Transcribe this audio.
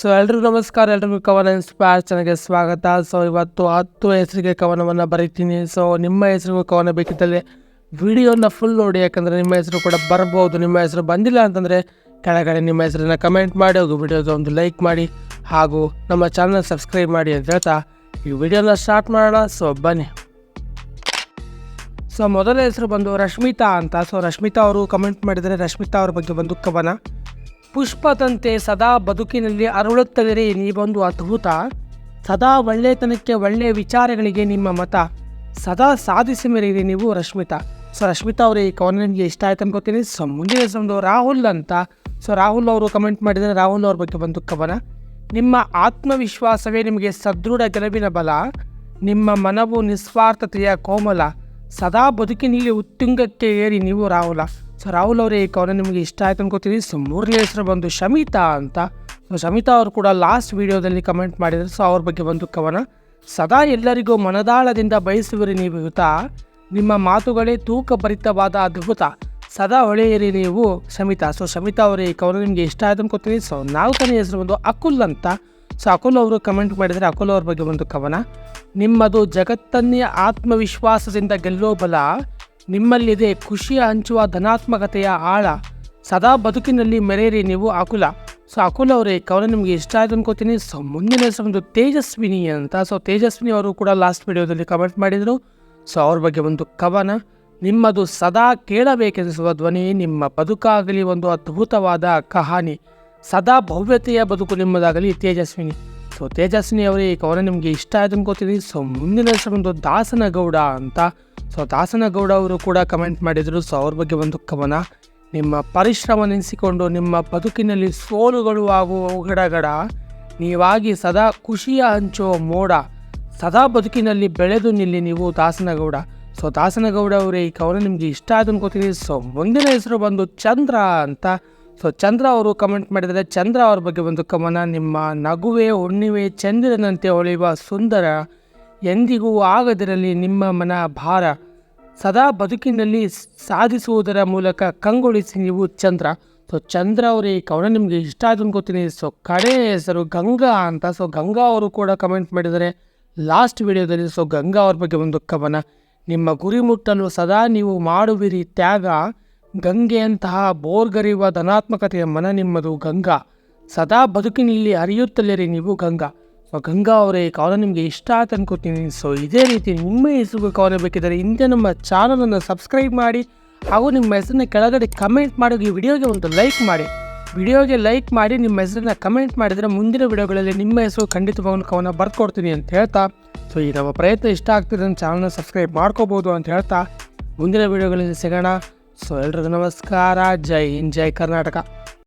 So ಎಲ್ರಿಗೂ ನಮಸ್ಕಾರ, ಎಲ್ರಿಗೂ ಕವನ ಇನ್ಸ್ಪೈರ್ ಚೆನ್ನಾಗಿ ಸ್ವಾಗತ. ಸೊ ಇವತ್ತು ಹತ್ತು ಹೆಸರಿಗೆ ಕವನವನ್ನು ಬರೀತೀನಿ. ಸೊ ನಿಮ್ಮ ಹೆಸರಿಗೂ ಕವನ ಬೇಕಿದ್ದಲ್ಲಿ ವಿಡಿಯೋನ ಫುಲ್ ನೋಡಿ, ಯಾಕಂದರೆ ನಿಮ್ಮ ಹೆಸರು ಕೂಡ ಬರ್ಬೋದು. ನಿಮ್ಮ ಹೆಸರು ಬಂದಿಲ್ಲ ಅಂತಂದರೆ ಕೆಳಗಡೆ ನಿಮ್ಮ ಹೆಸರನ್ನ ಕಮೆಂಟ್ ಮಾಡಿ ಹಾಗೂ ವಿಡಿಯೋದ ಒಂದು ಲೈಕ್ ಮಾಡಿ, ಹಾಗೂ ನಮ್ಮ ಚಾನಲ್ ಸಬ್ಸ್ಕ್ರೈಬ್ ಮಾಡಿ ಅಂತ ಹೇಳ್ತಾ ಈ ವಿಡಿಯೋನ ಸ್ಟಾರ್ಟ್ ಮಾಡೋಣ. ಸೊ ಬನ್ನಿ. ಸೊ ಮೊದಲ ಹೆಸರು ಬಂದು ರಶ್ಮಿತಾ ಅಂತ. ಸೊ ರಶ್ಮಿತಾ ಅವರು ಕಮೆಂಟ್ ಮಾಡಿದರೆ ರಶ್ಮಿತಾ ಅವ್ರ ಬಗ್ಗೆ ಬಂದು ಕವನ. ಪುಷ್ಪದಂತೆ ಸದಾ ಬದುಕಿನಲ್ಲಿ ನೀ ನೀವೊಂದು ಅದ್ಭುತ. ಸದಾ ಒಳ್ಳೆತನಕ್ಕೆ ಒಳ್ಳೆಯ ವಿಚಾರಗಳಿಗೆ ನಿಮ್ಮ ಮತ. ಸದಾ ಸಾಧಿಸಿ ಮೆರೀರಿ ನೀವು ರಶ್ಮಿತಾ. ಸೊ, ರಶ್ಮಿತಾ ಅವರು, ಈ ಕವನ ನಿಮಗೆ ಇಷ್ಟ ಆಯ್ತು ಅನ್ಕೋತೀನಿ. ಸೊ, ಮುಂದಿನ ಸಂದು ರಾಹುಲ್ ಅಂತ. ಸೊ, ರಾಹುಲ್ ಅವರು ಕಮೆಂಟ್ ಮಾಡಿದರೆ ರಾಹುಲ್ ಅವ್ರ ಬಗ್ಗೆ ಬಂದು ಕವನ. ನಿಮ್ಮ ಆತ್ಮವಿಶ್ವಾಸವೇ ನಿಮಗೆ ಸದೃಢ ಗೆಲುವಿನ ಬಲ. ನಿಮ್ಮ ಮನವು ನಿಸ್ವಾರ್ಥತೆಯ ಕೋಮಲ. ಸದಾ ಬದುಕಿನಲ್ಲಿ ಉತ್ತುಂಗಕ್ಕೆ ಏರಿ ನೀವು ರಾಹುಲ. ಸೊ ರಾಹುಲ್ ಅವರೇ ಈ ಕವನ ನಿಮಗೆ ಇಷ್ಟ ಆಯ್ತು ಅನ್ಕೋತೀವಿ ಸೊ ಮೂರನೇ ಹೆಸರು ಬಂದು ಶಮಿತಾ ಅಂತ. ಸೊ ಶಮಿತಾ ಅವರು ಕೂಡ ಲಾಸ್ಟ್ ವಿಡಿಯೋದಲ್ಲಿ ಕಮೆಂಟ್ ಮಾಡಿದರು. ಸೊ ಅವ್ರ ಬಗ್ಗೆ ಒಂದು ಕವನ. ಸದಾ ಎಲ್ಲರಿಗೂ ಮನದಾಳದಿಂದ ಬಯಸುವಿರಿ ನೀವು ಯುತ ನಿಮ್ಮ ಮಾತುಗಳೇ ತೂಕಭರಿತವಾದ ಅದ್ಭುತ. ಸದಾ ಹೊಳೆಯಿರಿ ನೀವು ಶಮಿತಾ. ಸೊ ಶಮಿತಾ ಅವರೇ, ಈ ಕವನ ನಿಮಗೆ ಇಷ್ಟ ಆಯ್ತು ಅನ್ಕೋತೀನಿ. ಸೊ ನಾಲ್ಕನೇ ಹೆಸರು ಬಂದು ಅಕುಲ್ ಅಂತ. ಸೊ ಅಕುಲ್ ಅವರು ಕಮೆಂಟ್ ಮಾಡಿದರೆ ಅಕುಲ್ ಅವ್ರ ಬಗ್ಗೆ ಒಂದು ಕವನ. ನಿಮ್ಮದು ಜಗತ್ತನ್ನೇ ಆತ್ಮವಿಶ್ವಾಸದಿಂದ ಗೆಲ್ಲೋ ಬಲ. ನಿಮ್ಮಲ್ಲಿದೆ ಖುಷಿಯ ಹಂಚುವ ಧನಾತ್ಮಕತೆಯ ಆಳ. ಸದಾ ಬದುಕಿನಲ್ಲಿ ಮೆರೆಯಿರಿ ನೀವು ಅಕುಲ. ಸೊ, ಅಕುಲ್ ಅವರೇ ಕವನ ನಿಮಗೆ ಇಷ್ಟ ಆಯ್ತು ಅನ್ಕೋತೀನಿ. ಸೊ, ಮುಂದಿನ ಹೆಸರು ಒಂದು ತೇಜಸ್ವಿನಿ ಅಂತ. ಸೊ, ತೇಜಸ್ವಿನಿ ಅವರು ಕೂಡ ಲಾಸ್ಟ್ ವಿಡಿಯೋದಲ್ಲಿ ಕಮೆಂಟ್ ಮಾಡಿದರು. ಸೊ, ಅವ್ರ ಬಗ್ಗೆ ಒಂದು ಕವನ. ನಿಮ್ಮದು ಸದಾ ಕೇಳಬೇಕೆನಿಸುವ ಧ್ವನಿ, ನಿಮ್ಮ ಬದುಕಾಗಲಿ ಒಂದು ಅದ್ಭುತವಾದ ಕಹಾನಿ. ಸದಾ ಭವ್ಯತೆಯ ಬದುಕು ನಿಮ್ಮದಾಗಲಿ ತೇಜಸ್ವಿನಿ. ಸೊ, ತೇಜಸ್ವಿನಿ ಅವರೇ, ಈ ಕವನ ನಿಮಗೆ ಇಷ್ಟ ಆಯ್ತು ಅನ್ಕೋತೀನಿ. ಸೊ, ಮುಂದಿನ ಹೆಸರು ಒಂದು ದಾಸನಗೌಡ ಅಂತ. ಸೊ ದಾಸನಗೌಡ ಅವರು ಕೂಡ ಕಮೆಂಟ್ ಮಾಡಿದರು. ಸೊ ಅವ್ರ ಬಗ್ಗೆ ಒಂದು ಕವನ ನಿಮ್ಮ ಪರಿಶ್ರಮ ನೆನೆಸಿಕೊಂಡು ನಿಮ್ಮ ಬದುಕಿನಲ್ಲಿ ಸೋಲುಗಳು ಆಗುವ ಗಡಗಡ ನೀವಾಗಿ ಸದಾ ಖುಷಿಯ ಹಂಚೋ ಮೋಡ. ಸದಾ ಬದುಕಿನಲ್ಲಿ ಬೆಳೆದು ನಿಲ್ಲಿ ನೀವು ದಾಸನಗೌಡ. ಸೊ ದಾಸನಗೌಡ ಅವರೇ, ಈ ಕವನ ನಿಮಗೆ ಇಷ್ಟ ಆದ ಅನ್ಕೋತೀನಿ. ಸೊ ಮುಂದಿನ ಹೆಸರು ಬಂದು ಚಂದ್ರ ಅಂತ. ಸೊ ಚಂದ್ರ ಅವರು ಕಮೆಂಟ್ ಮಾಡಿದರೆ ಚಂದ್ರ ಅವ್ರ ಬಗ್ಗೆ ಒಂದು ಕವನ ನಿಮ್ಮ ನಗುವೆ ಹುಣ್ಣಿವೆ ಚಂದ್ರನಂತೆ ಹೊಳೆಯುವ ಸುಂದರ ಎಂದಿಗೂ ಆಗದಿರಲಿ ನಿಮ್ಮ ಮನ ಭಾರ ಸದಾ ಬದುಕಿನಲ್ಲಿ ಸಾಧಿಸುವುದರ ಮೂಲಕ ಕಂಗೊಳಿಸಿ ನೀವು ಚಂದ್ರ. ಸೊ, ಚಂದ್ರ ಅವರೇ, ಈ ಕವನ ನಿಮಗೆ ಇಷ್ಟ ಆಯ್ತು ಅನ್ಕೋತೀನಿ. ಸೊ ಕಡೆ ಹೆಸರು ಗಂಗಾ ಅಂತ. ಸೊ, ಗಂಗಾ ಅವರು ಕೂಡ ಕಮೆಂಟ್ ಮಾಡಿದರೆ ಲಾಸ್ಟ್ ವಿಡಿಯೋದಲ್ಲಿ ಸೊ, ಗಂಗಾ ಅವ್ರ ಬಗ್ಗೆ ಒಂದು ಕವನ. ನಿಮ್ಮ ಗುರಿ ಮುಟ್ಟಲು ಸದಾ ನೀವು ಮಾಡುವಿರಿ ತ್ಯಾಗ. ಗಂಗೆಯಂತಹ ಬೋರ್ಗರಿಯುವ ಧನಾತ್ಮಕತೆಯ ಮನ ನಿಮ್ಮದು ಗಂಗಾ. ಸದಾ ಬದುಕಿನಲ್ಲಿ ಅರಿಯುತ್ತಲಿರಿ ನೀವು ಗಂಗಾ. ಗಂಗಾ ಅವರೇ ಕವನ ನಿಮಗೆ ಇಷ್ಟ ಆಯ್ತು ಅನ್ಕೋತೀನಿ. ಸೊ ಇದೇ ರೀತಿ ನಿಮ್ಮ ಹೆಸರು ಕವನ ಬೇಕಿದ್ದರೆ ಹಿಂದೆ ನಮ್ಮ ಚಾನಲನ್ನು ಸಬ್ಸ್ಕ್ರೈಬ್ ಮಾಡಿ ಹಾಗೂ ನಿಮ್ಮ ಹೆಸರನ್ನ ಕೆಳಗಡೆ ಕಮೆಂಟ್ ಮಾಡಿ ಈ ವಿಡಿಯೋಗೆ ಒಂದು ಲೈಕ್ ಮಾಡಿ. ವಿಡಿಯೋಗೆ ಲೈಕ್ ಮಾಡಿ, ನಿಮ್ಮ ಹೆಸರನ್ನ ಕಮೆಂಟ್ ಮಾಡಿದರೆ ಮುಂದಿನ ವಿಡಿಯೋಗಳಲ್ಲಿ ನಿಮ್ಮ ಹೆಸರು ಖಂಡಿತವಾಗೂ ಕವನ ಬರ್ಕೊಡ್ತೀನಿ ಅಂತ ಹೇಳ್ತಾ. ಸೊ ಈ ನಮ್ಮ ಪ್ರಯತ್ನ ಇಷ್ಟ ಆಗ್ತಿದೆ ನನ್ನ ಚಾನಲ್ನ ಸಬ್ಸ್ಕ್ರೈಬ್ ಮಾಡ್ಕೋಬೋದು ಅಂತ ಹೇಳ್ತಾ. ಮುಂದಿನ ವಿಡಿಯೋಗಳಲ್ಲಿ ಸಿಗೋಣ. ಸೊ ಎಲ್ರಿಗೂ ನಮಸ್ಕಾರ. ಜೈ ಹಿಂದ್, ಜೈ ಕರ್ನಾಟಕ.